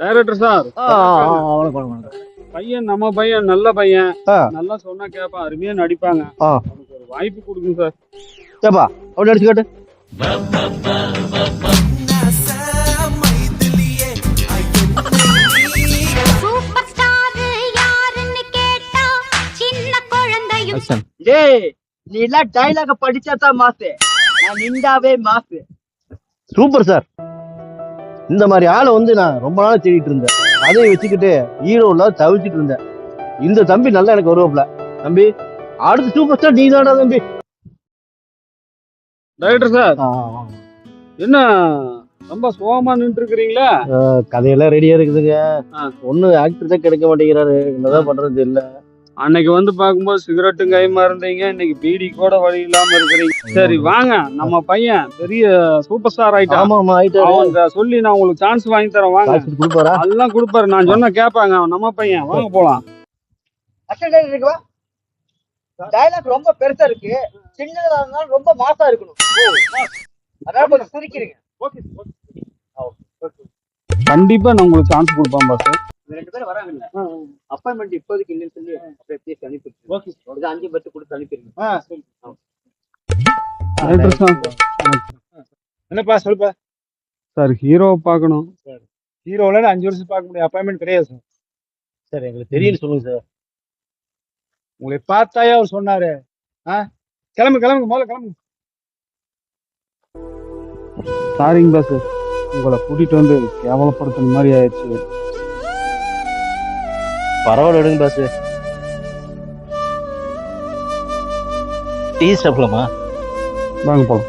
Director sir. வணக்கம் வணக்கம் பையன் நம்ம பையன் நல்ல பையன். ஆ. நல்லா சொன்னா கேட்பான் அருமையா நடிப்பாங்க. அவனுக்கு ஒரு வாய்ப்பு கொடுங்க சார். ஏப்பா அப்படி அடிச்சு கேட்டு. சூப்பர் ஸ்டார் யாருன்னு கேட்டா சின்ன குழந்தையும் டேய் நீ எல்லாம் டைலாக படிச்சா தான் மாசு. நான் நின்றாவே மாசு. சூப்பர் சார் இந்த மாதிரி ஆளை வந்து நான் ரொம்ப நாள் தேடிட்டு இருந்தேன். அதை வச்சுக்கிட்டு ஹீரோல தவிச்சிட்டு இருந்தேன். இந்த தம்பி நல்லா எனக்கு வருவாப்ல தம்பி அடுத்த சூப்பர் ஸ்டார் நீ தான்டா தம்பி டைரக்டர் சார் என்ன ரொம்ப சோகமா நின்று இருக்கிறீங்களா கதையெல்லாம் ரெடியா இருக்குதுங்க. ஒண்ணு ஆக்டர் தான் கிடைக்க மாட்டேங்கிறாரு. என்னதான் பண்றது இல்ல அன்னைக்கு வந்து பார்க்கும்போது சிகரெட்டும் கைமா இருந்தீங்க. இன்னைக்கு பீடி கூட வழி இல்லாம இருக்கிறீங்க. சரி வாங்க. நம்ம பையன் பெரிய சூப்பர் ஸ்டார் ஆயிட்டான். சொல்லி நான் உங்களுக்கு சான்ஸ் வாங்கி தரேன். வாங்க. அதெல்லாம் கொடுப்பாரு. நான் சொன்ன கேட்பாங்க அவன் நம்ம பையன். வாங்க போலாம். டைலாக் ரொம்ப பெருசா இருக்கு. சின்னதா இருந்தாலும் ரொம்ப மாசா இருக்கணும். அதான் கொஞ்சம் சுருக்கிறீங்க. கண்டிப்பா நான் உங்களுக்கு சான்ஸ் கொடுப்பேன் பாஸ் வராங்கல்ல. அப்பாயின்மெண்ட் இப்போதைக்கு இல்லைன்னு சொல்லி பேசி அனுப்பிடுங்க ஓகே. ஒரு அஞ்சு பத்து கொடுத்து அனுப்பிடுங்க. சார். என்னப்பா சொல்லுப்பா. சார் ஹீரோவை பார்க்கணும். ஹீரோவில் அஞ்சு வருஷம் பார்க்க முடியும் அப்பாயின்மெண்ட் கிடையாது சார். சார் எங்களுக்கு தெரியும் சொல்லுங்க சார். உங்களை பார்த்தாயே அவர் சொன்னாரு. ஆ? கிளம்பு கிளம்புங்க முதல்ல கிளம்புங்க. சாரிங்க பாஸ் உங்களை கூட்டிட்டு வந்து கேவலப்படுத்துன மாதிரி ஆயிடுச்சு. பரவாயில்ல விடுங்க பாஸ் டீ சாப்பிடலாமா? வாங்க போகலாம்